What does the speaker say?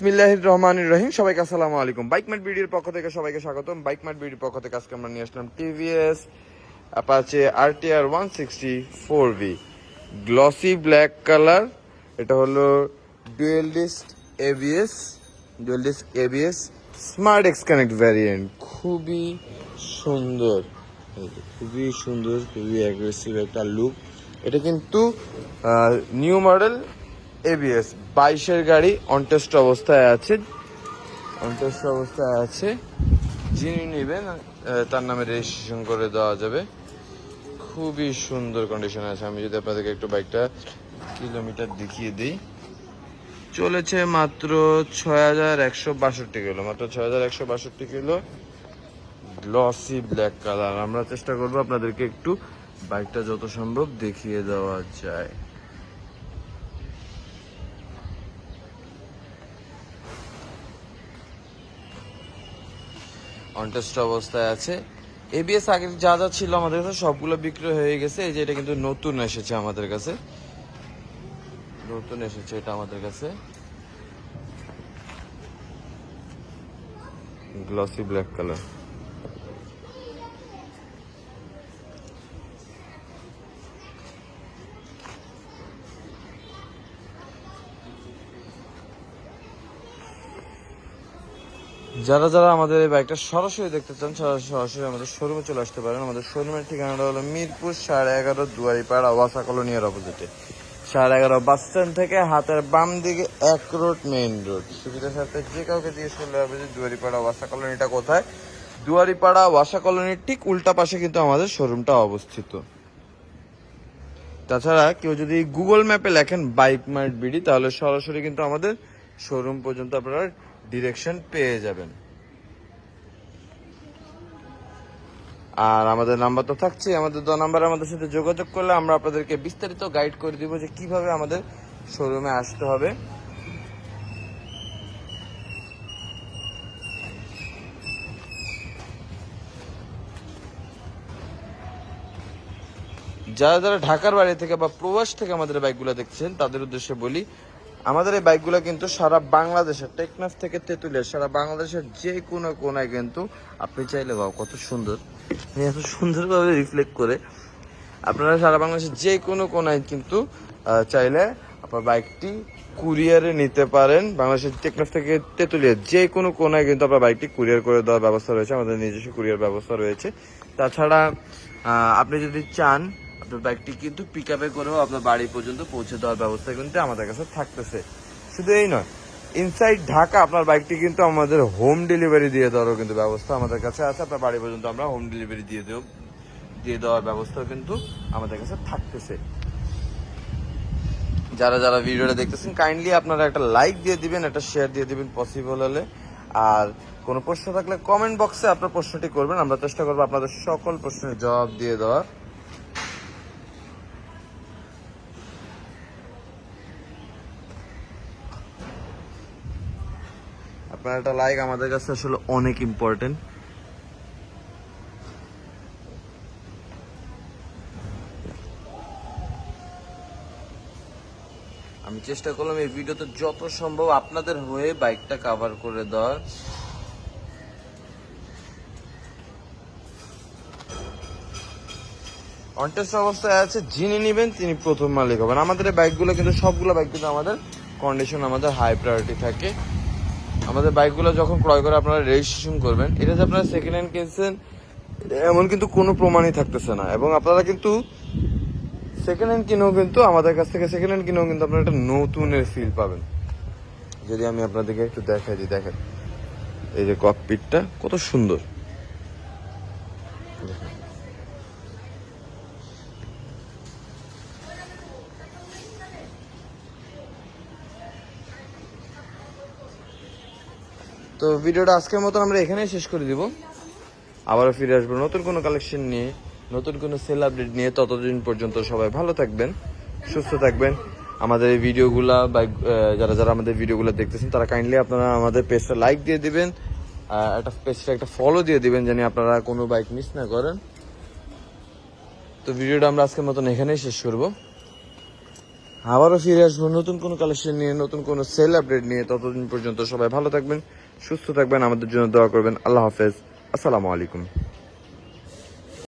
বিসমিল্লাহ রহমান রহিম। সবাইকে আসসালামু আলাইকুম। বাইক ম্যাট বিডির পক্ষ থেকে সবাইকে স্বাগতম। বাইক ম্যাট বিডির পক্ষ থেকে আজকে আমরা নিয়ে আসলাম TVS Apache R one sixty four V glossy black colour এটা হলো dual disc ABS dual ABS smart X connect variant খুবই সুন্দর। খুবই সুন্দর, খুবই অ্যাগ্রেসিভ একটা লুক এটা কিন্তু নিউ মডেল এবিএস বাইশের গাড়ি অনটেস্ট অবস্থায় আছে। অনটেস্ট অবস্থায় আছে। যিনি নেবেন তার নামে রেজিস্ট্রেশন করে দেওয়া যাবে। খুবই সুন্দর কন্ডিশন আছে। আমি যদি আপনাদেরকে একটু বাইকটা কিলোমিটার দেখিয়ে দিই। চলেছে মাত্র ছয় হাজার একশো বাষট্টি কিলো। মাত্র ছয় হাজার একশো বাষট্টি কিলো। গ্লসি ব্ল্যাক কালার আমরা চেষ্টা করব আপনাদেরকে একটু বাইকটা যত সম্ভব দেখিয়ে দেওয়া যায়। অনটেস্ট অবস্থায় আছে। এবিএস আগে যা যা ছিল আমাদের কাছে সবগুলো বিক্রি হয়ে গেছে। এই যে এটা কিন্তু নতুন এসেছে আমাদের কাছে। নতুন এসেছে এটা আমাদের কাছে। গ্লসি ব্ল্যাক কালার যারা যারা আমাদের এই বাইকটা সরাসরি দেখতে চান, সরাসরি আমাদের শোরুমে চলে আসতে পারেন। আমাদের শোরুমের ঠিকানাটা হলো মিরপুর সাড়ে এগারো দুয়ারিপাড়া ওয়াসা কলোনিয়ার অপোজিটে সাড়ে এগারো বাস স্ট্যান্ড থেকে হাতের বাম দিকে এক রোড মেইন রোড সুবিধার সাথে যে কাউকে জিজ্ঞেস করলে হবে যে দুয়ারিপাড়া ওয়াসা কলোনিটা কোথায়? দুয়ারিপাড়া ওয়াসা কলোনির ঠিক উল্টা পাশে কিন্তু আমাদের শোরুমটা অবস্থিত। তাছাড়া কেউ যদি গুগল ম্যাপে লেখেন বাইক মার্ট বিডি তাহলে সরাসরি কিন্তু আমাদের শোরুম পর্যন্ত আপনারা ডিরেকশন পেয়ে যাবেন। আর আমাদের নাম্বার তো থাকছে আমাদের দু নাম্বার আমাদের সাথে যোগাযোগ করলে আমরা আপনাদেরকে বিস্তারিত গাইড করে দিব যে কীভাবে আমাদের শোরুমে আসতে হবে। যারা যারা ঢাকার বাড়ি থেকে বা প্রবাস থেকে আমাদের বাইকগুলো দেখছেন, তাদের উদ্দেশ্যে বলি আমাদের এই বাইকগুলো কিন্তু সারা বাংলাদেশের টেকনাফ থেকে তেঁতুলিয়া, সারা বাংলাদেশের যে কোনো কোনায় কিন্তু আপনি চাইলে বাবা কত সুন্দর। এত সুন্দরভাবে রিফ্লেক্ট করে আপনারা সারা বাংলাদেশের যে কোনো কোনায় কিন্তু চাইলে আপনার বাইকটি কুরিয়ারে নিতে পারেন। বাংলাদেশের টেকনাফ থেকে তেঁতুলিয়া যে কোনো কোনায় কিন্তু আপনার বাইকটি কুরিয়ার করে দেওয়ার ব্যবস্থা রয়েছে। আমাদের নিজস্ব কুরিয়ার ব্যবস্থা রয়েছে। তাছাড়া আপনি যদি চান আপনার বাইকটি কিন্তু পিক আপে করেও আপনার বাড়ি পর্যন্ত পৌঁছে দেওয়ার ব্যবস্থা কিন্তু আমাদের কাছে থাকতেছে। শুধু এই নয় ইনসাইড ঢাকা আপনার বাইকটি কিন্তু আমাদের হোম ডেলিভারি দিয়ে দেওয়ারও কিন্তু ব্যবস্থা আমাদের কাছে আছে। আপনার বাড়ি পর্যন্ত আমরা হোম ডেলিভারি দিয়ে দেব দিয়ে দেওয়ার ব্যবস্থা কিন্তু আমাদের কাছে থাকতেছে। যারা যারা ভিডিওটা দেখতেছেন কাইন্ডলি আপনারা একটা লাইক দিয়ে দিবেন, একটা শেয়ার দিয়ে দিবেন পসিবল হলে। আর কোনো প্রশ্ন থাকলে কমেন্ট বক্সে আপনার প্রশ্নটি করবেন, আমরা চেষ্টা করব আপনাদের সকল প্রশ্নের জবাব দিয়ে দেওয়ার। আপনার একটা লাইক আমাদের কাছে আসলে অনেক ইম্পর্টেন্ট আমি চেষ্টা করলাম এই ভিডিওতে যত সম্ভব আপনাদের হয়ে বাইকটা কভার করে দেওয়ার। অনটেস্ট অবস্থায় আছে, যিনি নেবেন তিনি প্রথম মালিক হবেন। আমাদের এই বাইকগুলো কিন্তু সবগুলো বাইক কিন্তু আমাদের কন্ডিশন আমাদের হাই প্রায়োরিটি থাকে। আমাদের বাইকগুলো যখন ক্রয় করে আপনারা রেজিস্ট্রেশন করবেন, এটা যে আপনারা সেকেন্ড হ্যান্ড কিনছেন এমন কিন্তু কোনো প্রমাণই থাকতেছে না। এবং আপনারা কিন্তু সেকেন্ড হ্যান্ড কিনেও কিন্তু আমাদের কাছ থেকে সেকেন্ড হ্যান্ড কিনেও কিন্তু আপনারা একটা নতুনের ফিল পাবেন। যদি আমি আপনাদেরকে একটু দেখাই দিই দেখেন, এই যে ককপিটটা কত সুন্দর। তো ভিডিওটা আজকের মতন আমরা এখানেই শেষ করে দিব। আবারও ফিরে আসব নতুন কোনো কালেকশন নিয়ে, নতুন কোনো সেল আপডেট নিয়ে। ততদিন পর্যন্ত সবাই ভালো থাকবেন, সুস্থ থাকবেন। আমাদের এই ভিডিওগুলা বা যারা যারা আমাদের ভিডিওগুলো দেখতেছেন, তারা কাইন্ডলি আপনারা আমাদের পেজটা লাইক দিয়ে দিবেন একটা পেজটা একটা ফলো দিয়ে দিবেন যেন আপনারা কোনো বাইক মিস না করেন। তো ভিডিওটা আমরা আজকের মতন এখানেই শেষ করব। আবারও ফিরে আসব নতুন কোনো কালেকশন নিয়ে, নতুন কোনো সেল আপডেট নিয়ে। ততদিন পর্যন্ত সবাই ভালো থাকবেন সুস্থ থাকবেন আমাদের জন্য দোয়া করবেন। আল্লাহ হাফেজ। আসসালামু আলাইকুম।